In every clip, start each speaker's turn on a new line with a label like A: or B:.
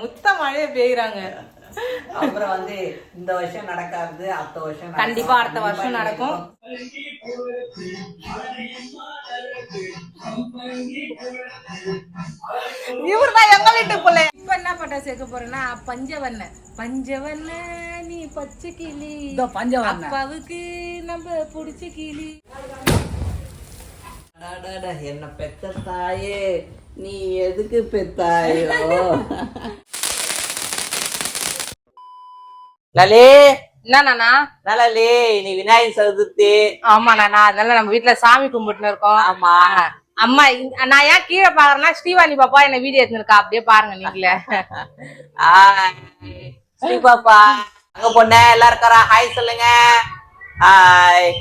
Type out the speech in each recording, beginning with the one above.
A: முத்த மழையை பெய்யுறாங்க
B: அப்புறம் வந்து இந்த வருஷம் நடக்காது அடுத்த வருஷம்.
A: கண்டிப்பா அடுத்த வருஷம் நடக்கும். இவர்தான் எங்க வீட்டு பிள்ளை. இப்ப என்ன பட்டா சேர்க்க போறேன்னா பஞ்சவண்ண. பஞ்சவண்ண நீ பச்சை கிளி.
C: பஞ்சவண்ண.
A: அப்பாவுக்கு நம்ம புடிச்ச கிளி.
B: என்ன பெத்த தாயே. நீ எதுக்கு பெத்தாயோ லலே
A: என்ன நானா?
B: நலலே நீ விநாயகர் சதுர்த்தி.
A: ஆமா நானா அதனால நம்ம வீட்டுல சாமி கும்பிட்டு இருக்கோம்.
B: ஆமா.
A: அம்மா இந்த- நான் ஏன் கீழே பாக்குறேன்னா ஸ்ரீவாணி பாப்பா என்ன வீடியோ எடுத்துருக்கா அப்படியே பாருங்க நீங்களே.
B: ஹாய் ஸ்ரீ பாப்பா. அங்க பொண்ணு எல்லாரும் ஹாய் சொல்லுங்க. ஹாய்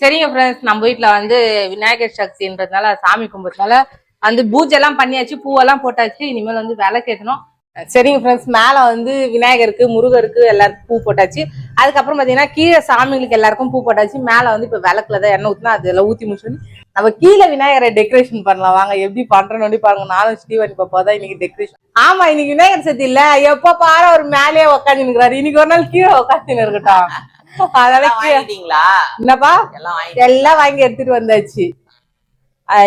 A: சரிங்க ஃப்ரெண்ட்ஸ் நம்ம வீட்ல வந்து விநாயகர் சக்தின்றதுனால சாமி கும்பிட்றதுனால வந்து பூஜை எல்லாம் பண்ணியாச்சு பூவெல்லாம் போட்டாச்சு இனிமேல் வந்து விளக்கேற்றணும் சரிங்க ஃப்ரெண்ட்ஸ் மேல வந்து விநாயகருக்கு முருகருக்கு எல்லாருக்கும் பூ போட்டாச்சு. அதுக்கப்புறம் பாத்தீங்கன்னா கீழே சாமிகளுக்கு எல்லாருக்கும் பூ போட்டாச்சு. மேல வந்து இப்போ விளக்குல தான் எண்ணெய் ஊத்தினா அதெல்லாம் ஊற்றி முடிச்சு நம்ம கீழே விநாயகரை டெக்கரேஷன் பண்ணலாம். வாங்க எப்படி பண்ணுறோன்னு பாருங்க. நானும் ஸ்ரீவன் பாப்பா தான் இன்னைக்கு டெக்கரேஷன் ஆமா இன்னைக்கு விநாயகர் சதுர்த்தி இல்லை. எப்போ பாரு அவர் மேலேயே உட்காந்து நிக்கிறாரு. இன்னைக்கு ஒரு நாள் கீழே உட்காந்து இருக்கட்டும் என்னப்பா?
B: எல்லாம் வாங்கி
A: எல்லாம் வாங்கி எடுத்துட்டு வந்தாச்சு.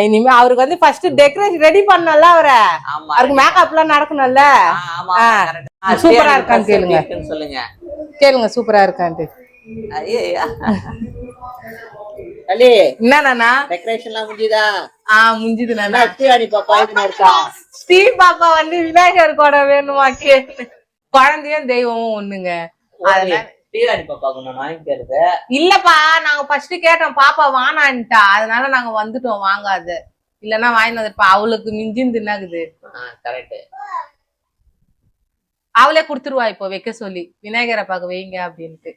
A: இனிமே அவருக்கு வந்து ஃபர்ஸ்ட் டெக்கரேஷன் ரெடி பண்ணல அவரை.
B: ஆமா.
A: அவருக்கு மேக்கப் எல்லாம் நடக்கணும்ல சூப்பரா இருக்கான்னு
B: எப்படி
A: கேளுங்க.
B: சொல்லுங்க.
A: கேளுங்க சூப்பரா இருக்கான்ட்டு. என்னண்ணா?
B: டெக்கரேஷன் எல்லாம் முடிஞ்சுதா?
A: ஆ முடிஞ்சது நானா
B: அத்தியாடி பாப்பா இருக்கா?
A: ஸ்டீவ் பாப்பா வந்து விநாயகர் கூட வேணுமா கேளு. குழந்தையும் தெய்வமும் ஒண்ணுங்க. அதனால
B: தீராடி பாப்பா கொண்டு வாங்கிக்கிறது
A: இல்லப்பா நாங்க ஃபர்ஸ்ட் கேட்டோம் பாப்பா வானான்ட்டா. அதனால நாங்க வந்துட்டோம் வாங்காது. இல்லன்னா வாங்கிட்டு வந்துருப்பா அவளுக்கு மிஞ்சின்னு தின்னாகுது.
B: கரெக்ட்
A: அவளே கொடுத்துருவா இப்போ வைக்க சொல்லி. விநாயகரை பார்க்க வைங்க அப்படின்ட்டு.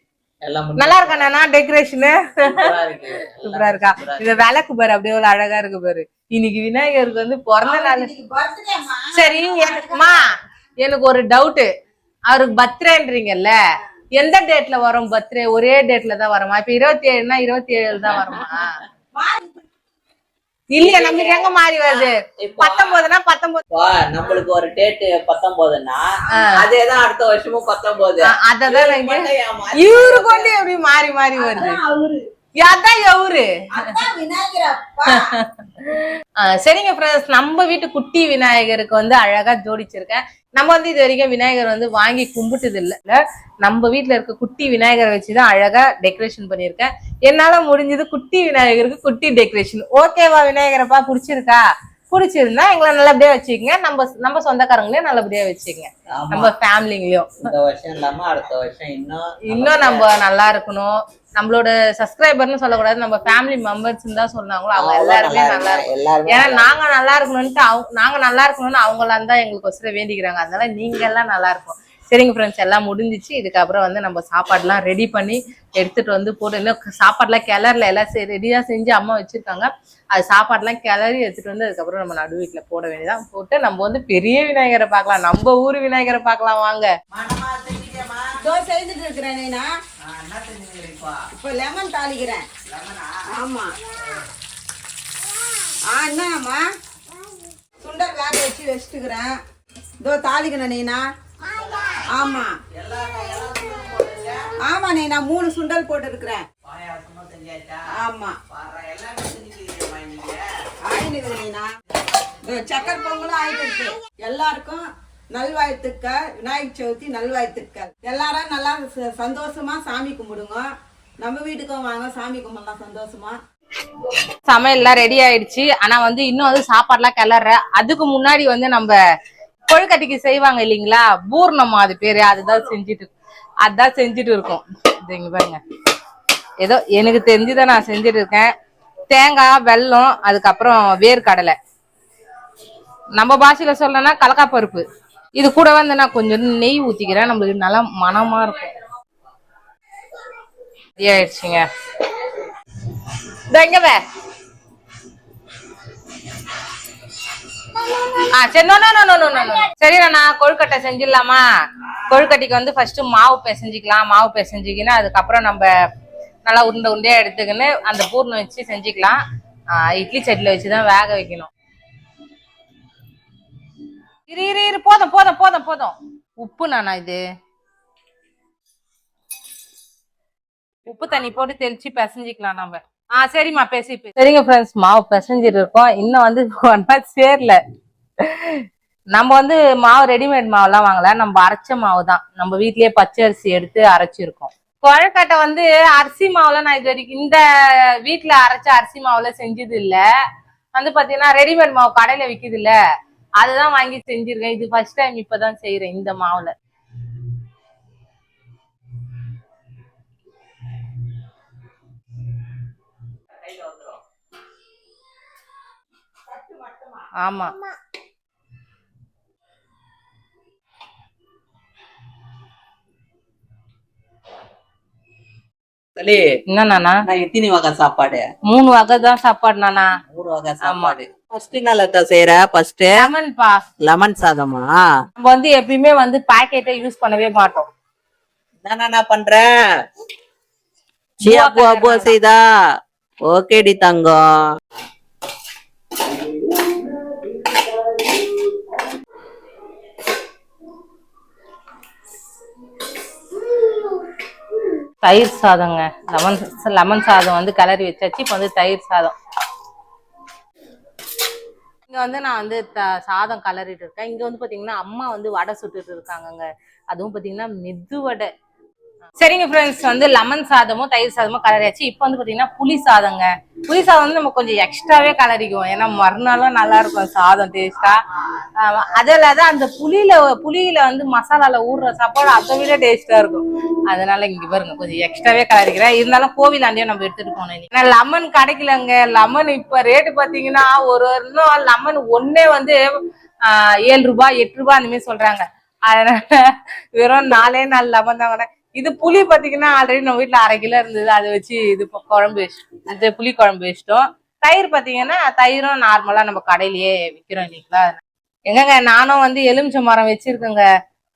A: நல்லா இருக்கா நானா? டெக்கரேஷனு
B: சூப்பரா இருக்கு.
A: சூப்பரா இருக்கா? இந்த விளக்கு பாரு அப்படியே எவ்வளவு அழகா இருக்கு பாரு. இன்னைக்கு விநாயகருக்கு வந்து பிறந்த நாள். சரி எனக்குமா எனக்கு ஒரு டவுட் அவருக்கு பர்த்டேன்றீங்கல்ல எந்த டேட்ல வரும் பர்த்டே ஒரே டேட்ல தான் வருமா? இப்ப இருபத்தி ஏழுனா இருபத்தி ஏழு தான் வருமா? இல்லையா நம்மளுக்கு எங்க மாறி வருது? பத்தொன்பதுனா பத்தொன்பது.
B: நம்மளுக்கு ஒரு டேட் பத்தொன்பதுன்னா அதேதான் அடுத்த வருஷமும் பத்தொன்பது.
A: அததான்? இவரு கொண்டு எப்படி மாறி மாறி வருது? அதான் எவரு சரிங்க நம்ம வீட்டு குட்டி விநாயகருக்கு வந்து அழகா ஜோடிச்சிருக்கேன். நம்ம வந்து இது வரைக்கும் விநாயகர் வந்து வாங்கி கும்பிட்டது இல்ல நம்ம வீட்ல இருக்க குட்டி விநாயகரை வச்சுதான் அழகா டெக்கரேஷன் பண்ணியிருக்கேன். என்னால முடிஞ்சது குட்டி விநாயகருக்கு குட்டி டெக்கரேஷன் ஓகேவா விநாயகரப்பா பிடிச்சிருக்கா? பிடிச்சிருந்தா எங்களை நல்லபடியா வச்சுக்கங்க. நம்ம நம்ம சொந்தக்காரங்களையும் நல்லபடியா வச்சுக்கங்க. நம்ம ஃபேமிலிங்களையும்
B: இந்த வருஷம் இல்லாம அடுத்த வருஷம் இன்னும்
A: இன்னும் நம்ம நல்லா இருக்கணும். நம்மளோட சப்ஸ்கிரைபர்னு சொல்லக்கூடாது நம்ம ஃபேமிலி மெம்பர்ஸ் தான் சொன்னாங்களோ அவங்க எல்லாருமே நல்லா இருக்கும்
B: எல்லாருமே
A: ஏன்னா நாங்க நல்லா இருக்கணும்ட்டு அவங்க நாங்க நல்லா இருக்கணும்னு அவங்களாம் தான் எங்களுக்கு ஒசரம் வேண்டிக்கிறாங்க. அதனால நீங்க எல்லாம் நல்லா இருக்கும் சரிங்க ஃப்ரெண்ட்ஸ் எல்லாம் முடிஞ்சிச்சு. இதுக்கப்புறம் வந்து நம்ம சாப்பாடுலாம் ரெடி பண்ணி எடுத்துட்டு வந்து போட்டு இன்னும் சாப்பாடுலாம் கிளறல. எல்லாம் ரெடியா செஞ்சு அம்மா வச்சிருக்காங்க. அது சாப்பாடுலாம் கிளறி எடுத்துட்டு வந்து அதுக்கப்புறம் நம்ம நடு வீட்டுல போட வேண்டியதான் போட்டு நம்ம வந்து பெரிய விநாயகரை பார்க்கலாம். நம்ம ஊர் விநாயகரை பார்க்கலாம். வாங்க.
D: இப்போ லெமன் தாளிக்கிறேன். ஆமா. ஆ என்னம்மா சுண்டல் வேக வச்சு வச்சுட்டுக்கிறேன். இதோ தாளிக்கிறேன் நீனா. ஆமா. ஆமா நீனா மூணு சுண்டல் போட்டுருக்கிறேன். ஆமா. நீனா. இதோ சக்கரை பொங்கலும் ஆயிட்டு இருக்கு எல்லாருக்கும் நல்வாழ்த்துக்கள். விநாயகர் சதுர்த்தி நல்வாழ்த்துக்கள். எல்லாரும் நல்லா சந்தோஷமா சாமி கும்பிடுங்க. நம்ம வீட்டுக்கும் வாங்க சாமி கும்பிடலாம் சந்தோஷமா.
A: சமையல்லாம் ரெடி ஆயிடுச்சு. ஆனா வந்து இன்னும் வந்து சாப்பாடுலாம் கிளற. அதுக்கு முன்னாடி வந்து நம்ம கொழுக்கட்டைக்கு செய்வாங்க இல்லைங்களா? பூர்ணமா அது பேரு. அதுதான் செஞ்சுட்டு அதான் செஞ்சுட்டு இருக்கோம். இங்க பாருங்க. ஏதோ எனக்கு தெரிஞ்சுதான் நான் செஞ்சுட்டு இருக்கேன். தேங்காய் வெல்லம் அதுக்கப்புறம் வேர்க்கடலை. நம்ம பாஷையில சொல்லணும்னா கலக்காப்பருப்பு இது கூட வந்து நான் கொஞ்சம் நெய் ஊத்திக்கிறேன். நம்மளுக்கு நல்லா மனமா இருக்கும். ஆயிடுச்சுங்க வே ஆ சரி no no no no no சரி நான் கொழுக்கட்டை செஞ்சிடலாமா கொழுக்கட்டைக்கு வந்து ஃபர்ஸ்ட் மாவு பிசைஞ்சிக்கலாம் மாவு பிசைஞ்சிக்கின்னு அதுக்கப்புறம் நம்ம நல்லா உருண்டை உருண்டையா எடுத்துக்கின்னு அந்த பூர்ணம் வச்சு செஞ்சுக்கலாம் இட்லி சட்டில வச்சுதான் வேக வைக்கணும் இரு இரு இரு போதும் போதும் போதும் போதும் உப்பு நானா இது உப்பு தண்ணி போட்டு தெளிச்சு பிசைஞ்சிக்கலாம் நம்ம ஆ சரிம்மா பேசி சரிங்க ஃப்ரெண்ட்ஸ் மாவு பிசைஞ்சிட்டு இருக்கோம். இன்னும் வந்து ஒன்னா சேரல. நம்ம வந்து மாவு ரெடிமேட் மாவுலாம் வாங்கல. நம்ம அரைச்ச மாவு தான். நம்ம வீட்லயே பச்சை அரிசி எடுத்து அரைச்சிருக்கோம். குழக்கட்டை வந்து அரிசி மாவுல நான் இது வரைக்கும் இந்த வீட்ல அரைச்ச அரிசி மாவுல செஞ்சது இல்ல. வந்து பாத்தீங்கன்னா ரெடிமேட் மாவு கடையில விக்குது இல்ல அதுதான் வாங்கி செஞ்சிருக்கேன். இது ஃபர்ஸ்ட் டைம் இப்பதான் செய்யறேன் இந்த மாவுல. ஆமா.
B: சரி
A: என்னண்ணா
B: நான்? எத்தனை வகை சாப்பாடு?
A: மூணு வகை தான் சாப்பாடு நானா?
B: மூணு வகை சாப்பாடு. ஃபர்ஸ்ட் என்ன செய்யற ஃபர்ஸ்ட்
A: லெமன் பா.
B: லெமன் சாதமா?
A: நம்ம வந்து எப்பயுமே வந்து பாக்கெட்டை யூஸ் பண்ணவே மாட்டோம்.
B: என்ன பண்ற? சியா பூ அபுவா செய்தா? ஓகேடி தங்கம்.
A: தயிர் சாதங்க. லெமன் லெமன் சாதம் வந்து கிளறி வச்சாச்சு. இப்போ வந்து தயிர் சாதம். இங்கே வந்து நான் வந்து த- சாதம் கலரிட்டு இருக்கேன். இங்கே வந்து பார்த்தீங்கன்னா அம்மா வந்து வடை சுட்டுட்டு இருக்காங்கங்க. அதுவும் பார்த்தீங்கன்னா மெது வடை சரிங்க ஃப்ரெண்ட்ஸ் வந்து லெமன் சாதமும் தயிர் சாதமும் கலரியாச்சு இப்போ வந்து பாத்தீங்கன்னா புளி சாதங்க. புளி சாதம் வந்து நம்ம கொஞ்சம் எக்ஸ்ட்ராவே கலரிக்குவோம். ஏன்னா மறுநாளும் நல்லா இருக்கும் சாதம் டேஸ்டா அதில் தான் அந்த புளியில புளியில வந்து மசாலால ஊறுற சாப்பாடு அதை விட டேஸ்டா இருக்கும். அதனால இங்க பாருங்க கொஞ்சம் எக்ஸ்ட்ராவே கலரிக்கிறேன். இருந்தாலும் கோவிலாண்டியும் நம்ம எடுத்துட்டு போனோம் ஏன்னா லெமன் கிடைக்கலங்க. லெமன் இப்ப ரேட்டு பாத்தீங்கன்னா ஒரு இன்னும் லெமன் ஒன்னே வந்து ஆஹ், ஏழு ரூபாய் எட்டு ரூபாய் அந்த மாதிரி சொல்றாங்க. அதனால வெறும் நாலே நாலு லெமன் தான் இது புளி பாத்தீங்கன்னா ஆல்ரெடி நம்ம வீட்டுல அரை கிலோ இருந்தது. அதை வச்சு இது குழம்பு வச்சு இது புளி குழம்பு வச்சிட்டோம். தயிர் பாத்தீங்கன்னா தயிரும் நார்மலா நம்ம கடையிலயே விக்கிறோம் இல்லைங்களா? எங்கங்க நானும் வந்து எலுமிச்சை மரம் வச்சிருக்கேங்க.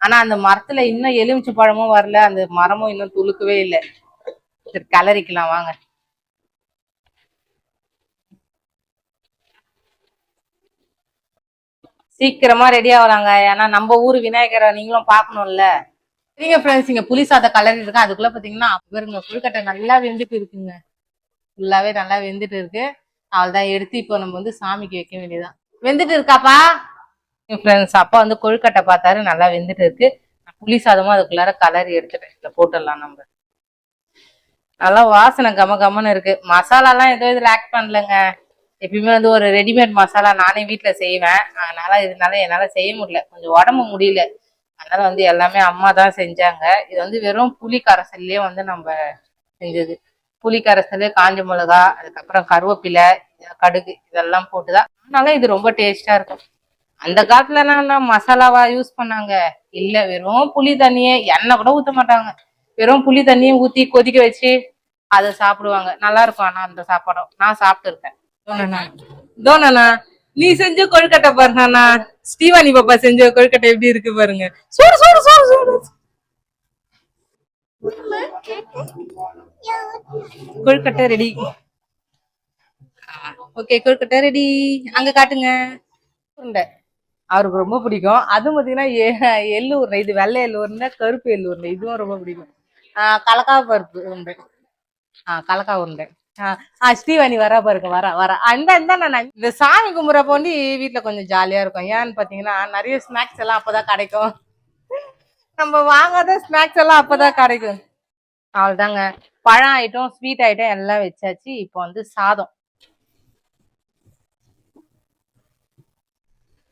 A: ஆனா அந்த மரத்துல இன்னும் எலுமிச்சை பழமும் வரல. அந்த மரமும் இன்னும் துளுக்கவே இல்லை. சரி கலரிக்கலாம் வாங்க. சீக்கிரமா ரெடி ஆகலாங்க. ஏன்னா நம்ம ஊர் விநாயகரை நீங்களும் பார்க்கணும்ல. சரிங்க ஃப்ரெண்ட்ஸ் இங்க புளி சாதம் கலரி இருக்கு. அதுக்குள்ள பாத்தீங்கன்னா பாருங்க புழுக்கட்டை நல்லா வெந்துட்டு இருக்குங்க. ஃபுல்லாவே நல்லா வெந்துட்டு இருக்கு. அவள்தான் எடுத்து இப்போ நம்ம வந்து சாமிக்கு வைக்க வேண்டியதான் வெந்துட்டு இருக்காப்பா? ஃப்ரெண்ட்ஸ் அப்பா வந்து கொழுக்கட்டை பார்த்தாரு. நல்லா வெந்துட்டு இருக்கு. புளி சாதமும் அதுக்குள்ளார கலரி எடுத்துட்டேன். இதுல போட்டுடலாம் நம்ம. நல்லா வாசனை கம கமன்னு இருக்கு. மசாலாலாம் எதுவும் இது ஆக்ட் பண்ணலங்க. எப்பயுமே வந்து ஒரு ரெடிமேட் மசாலா நானே வீட்டில் செய்வேன். அதனால இதனால என்னால் செய்ய முடியல. கொஞ்சம் உடம்பு முடியல. அதனால வந்து எல்லாமே அம்மா தான் செஞ்சாங்க. இது வந்து வெறும் புளி கரைசல்லே வந்து நம்ம செஞ்சது. புளி கரைசல் காஞ்ச மிளகா அதுக்கப்புறம் கருவேப்பிலை கடுகு இதெல்லாம் போட்டுதான். அதனால இது ரொம்ப டேஸ்டா இருக்கும். அந்த காலத்துல என்ன மசாலாவா யூஸ் பண்ணாங்க. இல்ல வெறும் புளி தண்ணியே எண்ணெய் கூட ஊத்த மாட்டாங்க. வெறும் புளி தண்ணியை ஊத்தி கொதிக்க வச்சு அதை சாப்பிடுவாங்க. நல்லா இருக்கும். ஆனா அந்த சாப்பாடும். நான் சாப்பிட்டு இருக்கேன். தோணண்ணா நீ செஞ்ச கொழுக்கட்டை பாருண்ணா ஸ்ரீவாணி பாப்பா செஞ்ச கொழுக்கட்டை எப்படி இருக்கு பாருங்க. சோறு சோறு சோறு சோறு. கொழுக்கட்டை ரெடி ஓகே கொழுக்கட்டை ரெடி அங்க காட்டுங்க. உருண்டை. அவருக்கு ரொம்ப பிடிக்கும். அதுவும் பாத்தீங்கன்னா எ- எள்ளு உருண்டை இது வெள்ளை எள்ளு உருண்டை கருப்பு எள்ளு உருண்டை இதுவும் ரொம்ப பிடிக்கும். ஆஹ் கலக்கா பருப்பு உருண்டை. ஆஹ் கலக்கா உருண்டை. ஆஹ் ஆஹ் ஸ்ரீவாணி வரா பாருங்க வரா வரா. அந்த நான் இந்த சாமி கும்பிட்ற போண்டி வீட்டுல கொஞ்சம் ஜாலியா இருக்கும். ஏன்னு பாத்தீங்கன்னா நிறைய ஸ்நாக்ஸ் எல்லாம் அப்பதான் கிடைக்கும். நம்ம வாங்காத ஸ்நாக்ஸ் எல்லாம் அப்பதான் கிடைக்கும். அவ்வளவுதாங்க. பழம் ஐட்டம் ஸ்வீட் ஐட்டம் எல்லாம் வச்சாச்சு. இப்போ வந்து சாதம்.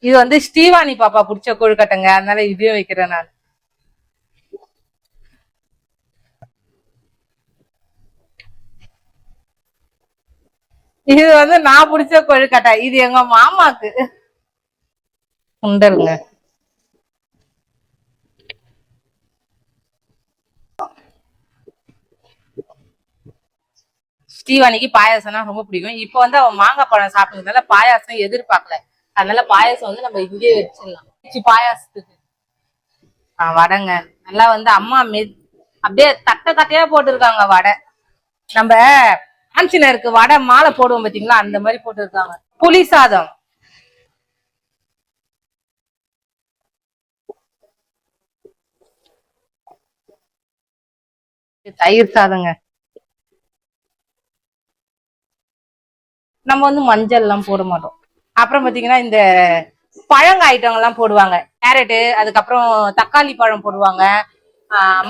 A: இது வந்து ஸ்ரீவாணி பாப்பா பிடிச்ச கொழுக்கட்டைங்க. அதனால இதே வைக்கிறேன் நான். இது வந்து நான் பிடிச்ச கொழுக்கட்டை இது எங்க மாமாக்கு. உண்டருங்க ஸ்ரீவாணிக்கு பாயாசம்னா ரொம்ப பிடிக்கும். இப்போ வந்து அவன் மாங்காய் பழம் சாப்பிட்டதுனால பாயாசம் எதிர்பார்க்கல. அதனால பாயாசம் வந்து நம்ம இங்கேயே வச்சிடலாம். வச்சு பாயாசத்துக்கு. ஆ வடைங்க. நல்லா வந்து அம்மா மெ அப்படியே தட்டை தட்டையா போட்டிருக்காங்க வடை. நம்ம ஆம்சினருக்கு வடை மாலை போடுவோம் பாத்தீங்களா? அந்த மாதிரி போட்டிருக்காங்க. புளி சாதம். தயிர் சாதங்க. நம்ம வந்து மஞ்சள் எல்லாம் போட மாட்டோம். அப்புறம் பாத்தீங்கன்னா இந்த பழங்க ஐட்டங்கள் எல்லாம் போடுவாங்க. கேரட்டு அதுக்கப்புறம் தக்காளி பழம் போடுவாங்க.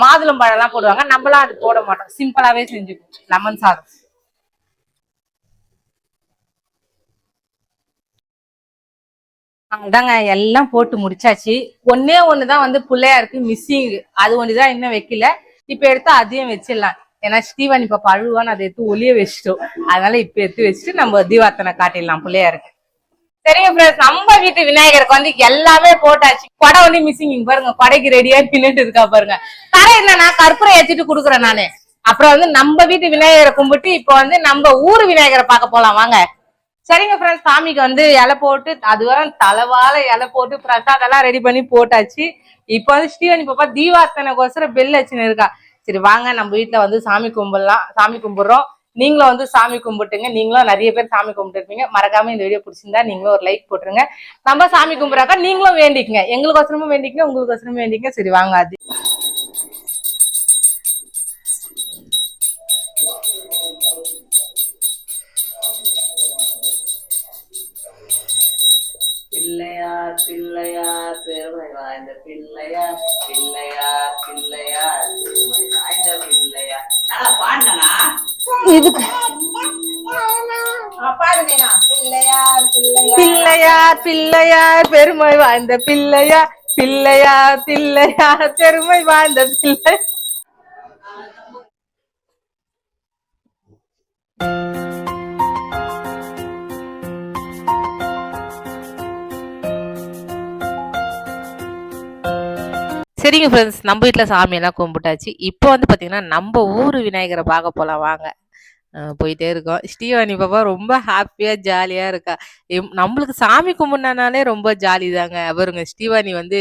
A: மாதுளம்பழம் எல்லாம் போடுவாங்க. நம்மளாம் அது போட மாட்டோம். சிம்பிளாவே செஞ்சுக்குவோம் லெமன் சாதம். அதாங்க எல்லாம் போட்டு முடிச்சாச்சு. ஒன்னே ஒண்ணுதான் வந்து பிள்ளையாருக்கு மிஸ்ஸிங் அது ஒண்ணுதான் இன்னும் வைக்கல. இப்ப எடுத்து அதையும் வச்சிடலாம். ஏன்னா ஸ்ரீவன் இப்ப அழுவான்னு அதை எடுத்து ஒளிய வச்சுட்டோம். அதனால இப்ப எடுத்து வச்சுட்டு நம்ம தீபார்த்தனை காட்டிடலாம் பிள்ளையாருக்கு சரிங்க ஃப்ரெண்ட்ஸ் நம்ம வீட்டு விநாயகருக்கு வந்து எல்லாமே போட்டாச்சு. படம் வந்து மிஸ்ஸிங் பாருங்க கொடைக்கு ரெடியா நின்றுட்டு இருக்கா பாருங்க. தர என்னன்னா கற்பூரம் ஏத்திட்டு குடுக்குறேன் நானு. அப்புறம் வந்து நம்ம வீட்டு விநாயகரை கும்பிட்டு இப்ப வந்து நம்ம ஊர் விநாயகரை பார்க்க போலாம். வாங்க. சரிங்க ஃப்ரெண்ட்ஸ் சாமிக்கு வந்து இலை போட்டு அதுவரை தலைவால இலை போட்டு பிரசாதெல்லாம் ரெடி பண்ணி போட்டாச்சு. இப்போ வந்து ஸ்ரீவனி பாப்பா தீபார்த்தனைக்கோசரம் பெல் வச்சுன்னு இருக்கா. சரி வாங்க நம்ம வீட்டில் வந்து சாமி கும்பிடலாம் சாமி கும்பிட்றோம். நீங்களும் வந்து சாமி கும்பிட்டுங்க. நீங்களும் நிறைய பேர் சாமி கும்பிட்டுருப்பீங்க. மறக்காம இந்த வீடியோ பிடிச்சிருந்தா நீங்களும் ஒரு லைக் போட்டுருங்க. நம்ம சாமி கும்பிட்றாக்கா நீங்களும் வேண்டிக்கங்க. எங்களுக்கு ஒசரமும் வேண்டிக்கங்க உங்களுக்கு வசனமும் வேண்டிக்கங்க. சரி வாங்க அது.
B: பிள்ளையார் பிள்ளையார் பெருமை வாய்ந்த பிள்ளையார் பிள்ளையார் பிள்ளையார் பெருமை வாய்ந்த பிள்ளையார் ஆனா பாண்டனா
A: இதுக்கு
D: பிள்ளையார் பிள்ளையார்
A: பிள்ளையார் பிள்ளையார் பெருமை வாய்ந்த பிள்ளையார் பிள்ளையார் பிள்ளையார் பெருமை வாய்ந்த பிள்ளை சரிங்க ஃப்ரெண்ட்ஸ் நம்ம வீட்டில் சாமியெல்லாம் கும்பிட்டாச்சு. இப்போ வந்து பார்த்தீங்கன்னா நம்ம ஊர் விநாயகரை பார்க்க போகலாம் வாங்க. அஹ் போயிட்டே இருக்கோம். ஸ்ரீவாணி பாப்பா ரொம்ப ஹாப்பியாக ஜாலியாக இருக்கா. நம்மளுக்கு சாமி கும்பிட்னாலே ரொம்ப ஜாலி தாங்க. அவருங்க ஸ்ரீவாணி வந்து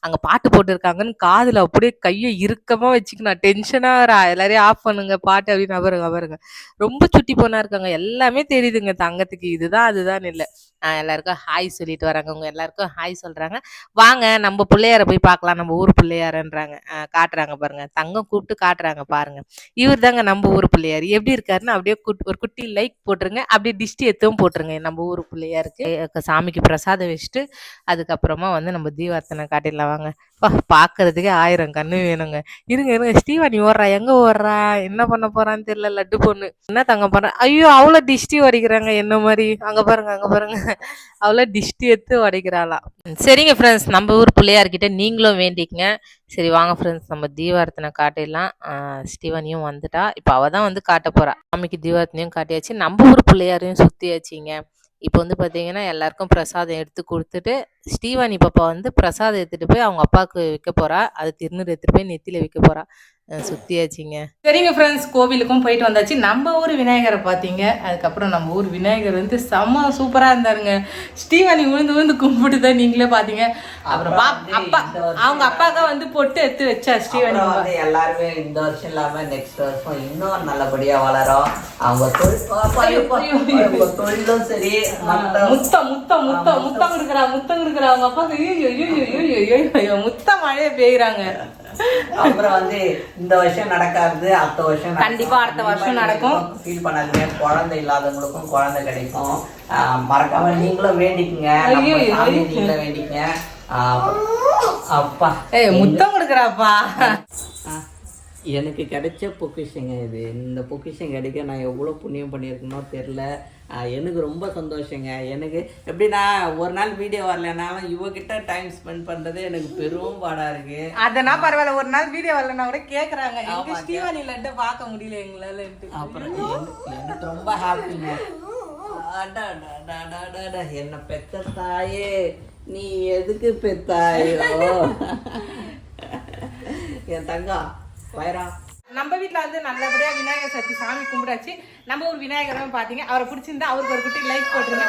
A: அங்கே பாட்டு போட்டுருக்காங்கன்னு காதில் அப்படியே கையை இறுக்கமாக வச்சுக்கணும். டென்ஷனாக வரா எல்லாரையும் ஆஃப் பண்ணுங்க பாட்டு அப்படின்னு. அவருங்க அவருங்க. ரொம்ப சுட்டி போனா இருக்காங்க. எல்லாமே தெரியுதுங்க. தங்கத்துக்கு இதுதான் அதுதான் இல்லை. எல்லாருக்கும் ஹாய் சொல்லிட்டு வராங்க. உங்க எல்லாருக்கும் ஹாய் சொல்றாங்க. வாங்க நம்ம பிள்ளையார போய் பார்க்கலாம். நம்ம ஊர் பிள்ளையாரன்றாங்க. காட்டுறாங்க பாருங்க. தங்கம் கூப்பிட்டு காட்டுறாங்க பாருங்க. இவர் தாங்க நம்ம ஊர் பிள்ளையார். எப்படி இருக்காருன்னு அப்படியே குட்- ஒரு குட்டி லைக் போட்டுருங்க. அப்படியே டிஸ்டி எத்தவும் போட்டுருங்க. நம்ம ஊர் பிள்ளையாருக்கு. சாமிக்கு பிரசாதம் வச்சுட்டு அதுக்கப்புறமா வந்து நம்ம தீவார்த்தனை காட்டிடலாம். வாங்க பார்க்கறதுக்கே ஆயிரம் கண்ணு வேணுங்க. இருங்க இருங்க. ஸ்ரீவாணி ஓடுறா. எங்க ஓடுறா? என்ன பண்ண போறான்னு தெரியல லட்டு பொண்ணு. என்ன தங்க போறேன் ஐயோ அவ்வளோ டிஷ்டி உடைக்கிறாங்க என்ன மாதிரி? அங்க பாருங்க அங்க பாருங்க. அவ்வளோ டிஷ்டி எடுத்து உடைக்கிறாளாம் சரிங்க ஃப்ரெண்ட்ஸ் நம்ம ஊர் பிள்ளையார்கிட்ட நீங்களும் வேண்டிக்கங்க. சரி வாங்க ஃப்ரெண்ட்ஸ் நம்ம தீபார்த்தனை காட்டிடலாம். ஸ்டீவனையும் வந்துட்டா. இப்போ அவள் தான் வந்து காட்ட போறா. சாமிக்கு தீபார்த்தனையும் காட்டியாச்சு. நம்ம ஊர் பிள்ளையாரையும் சுத்தியாச்சுங்க. இப்போ வந்து பார்த்தீங்கன்னா எல்லாருக்கும் பிரசாதம் எடுத்து கொடுத்துட்டு ஸ்ரீவாணி பாப்பா வந்து பிரசாதம் எடுத்துட்டு போய் அவங்க அப்பாவுக்கு வைக்க போறா. அது திருநூறு எடுத்துட்டு போய் நெத்தியில வைக்க போறா. சுத்தியாச்சுங்க. சரிங்க ஃப்ரெண்ட்ஸ் கோவிலுக்கும் போயிட்டு வந்தாச்சு. நம்ம ஊர் விநாயகரை பார்த்தீங்க. அதுக்கப்புறம் நம்ம ஊர் விநாயகர் வந்து செம்ம சூப்பராக இருந்தாருங்க. ஸ்ரீவாணி விழுந்து விழுந்து கும்பிட்டு தான் நீங்களே பார்த்தீங்க. அப்புறம் பா அப்பா அவங்க அப்பாக்கா வந்து பொட்டு எடுத்து வச்சா ஸ்ரீவாணி
B: வந்து எல்லாருமே இந்த வருஷம் இல்லாம நெக்ஸ்ட் வருஷம் இன்னும் நல்லபடியா வளரும். அவங்க தொழிலும் சரி மத்த
A: முத்தம் முத்தம் முத்தம் முத்தம் கொடுக்குறா முத்தம் ஐயோ ஐயோ முத்தம் மழையே பெய்யுறாங்க.
B: அப்புறம் வந்து இந்த வருஷம் நடக்காது அடுத்த வருஷம்
A: கண்டிப்பா அடுத்த வருஷம் நடக்கும்.
B: ஃபீல் பண்ணாதீங்க. குழந்தை இல்லாதவங்களுக்கும் குழந்தை கிடைக்கும். மறக்காம நீங்களும் வேண்டிக்குங்க. நீங்களும் வேண்டிக்குங்க. அப்பா.
A: ஏய் முத்தம் கொடுக்குறாப்பா.
B: எனக்கு கிடைச்ச பொக்கிஷங்க இது. இந்த பொக்கிஷம் கிடைக்க நான் எவ்வளோ புண்ணியம் பண்ணியிருக்கேனோ தெரில எனக்கு ரொம்ப சந்தோஷங்க. எனக்கு எப்படின்னா ஒரு நாள் வீடியோ வரலனாலும் இவகிட்ட டைம் ஸ்பெண்ட் பண்ணுறது எனக்கு பெரும் பாடாக இருக்குது
A: அதனா பரவாயில்ல. ஒரு நாள் வீடியோ வரலன்னா கூட கேக்குறாங்க. எங்க ஸ்ரீவாணி லட்டு பார்க்க முடியல எங்களால
B: அப்புறம் எனக்கு- ரொம்ப ஹாப்பிங்க என்ன பெத்த தாயே நீ எதுக்கு பெத்தாயோ என் தங்கம் வயரா
A: நம்ம வீட்ல வந்து நல்லபடியா விநாயகர் சதுர்த்தி சாமி கும்பிடாச்சு. நம்ம ஒரு விநாயகரும் பாத்தீங்க. அவரை பிடிச்சிருந்தா அவருக்கு ஒரு குட்டி லைக் போட்டுருங்க.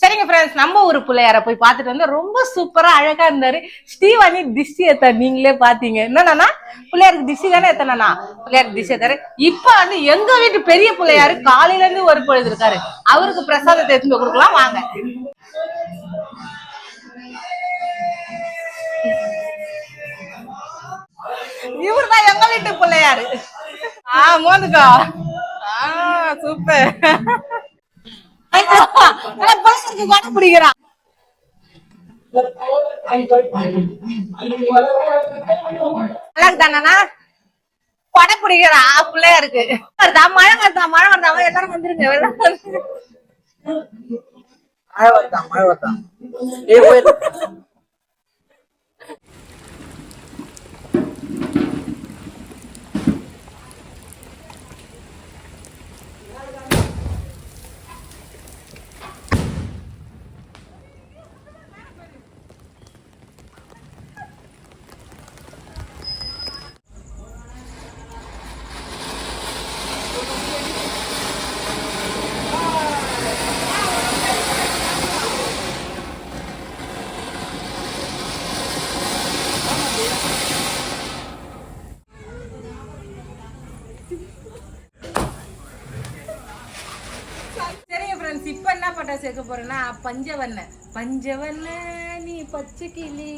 A: சரிங்க ஃப்ரெண்ட்ஸ் நம்ம ஊர் பிள்ளையார போய் பார்த்துட்டு வந்து ரொம்ப சூப்பரா அழகா இருந்தாரு. ஸ்ரீவாணி திஷ்டி ஏத்த நீங்களே பாத்தீங்க. என்னன்னா பிள்ளையாருக்கு திஷ்டி தானே எத்தனா பிள்ளையாருக்கு திஷ்டி ஏத்தாரு. இப்ப வந்து எங்க வீட்டு பெரிய பிள்ளையாரு காலையில இருந்து ஒரு பொழுது இருக்காரு. அவருக்கு பிரசாதத்தை எடுத்து கொடுக்கலாம். வாங்க. இவரு தான் எங்க வீட்டு பிள்ளையாரு? ஆ மோதுக்கா ஆ சூப்பர். கொடை பிடிக்கிறான் நல்லா தானா கொடை பிடிக்கிறா பிள்ளையாருக்கு. வருதா? மழை வருதா? மழை வருதா? எல்லாரும் வந்துருங்க எல்லாரும்
B: மழை வரதான் மழை வரதான் ஏ போயிரு
A: சரிங்க ஃப்ரெண்ட்ஸ் இப்போ சேர்க்க போறேன்னா பஞ்சவண்ண. பஞ்சவண்ண நீ பச்சை கிளி.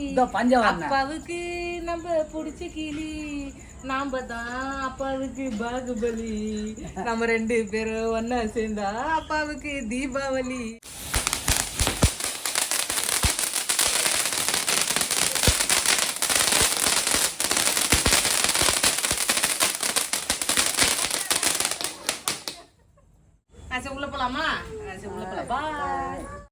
A: அப்பாவுக்கு நம்ம புடிச்ச கிளி. நாம தான் அப்பாவுக்கு பாகுபலி. நம்ம ரெண்டு பேரும் ஒன்னா சேர்ந்தா அப்பாவுக்கு தீபாவளி. உள்ள போலாமா? ஆ, சரி, உள்ள போலாம் பாய்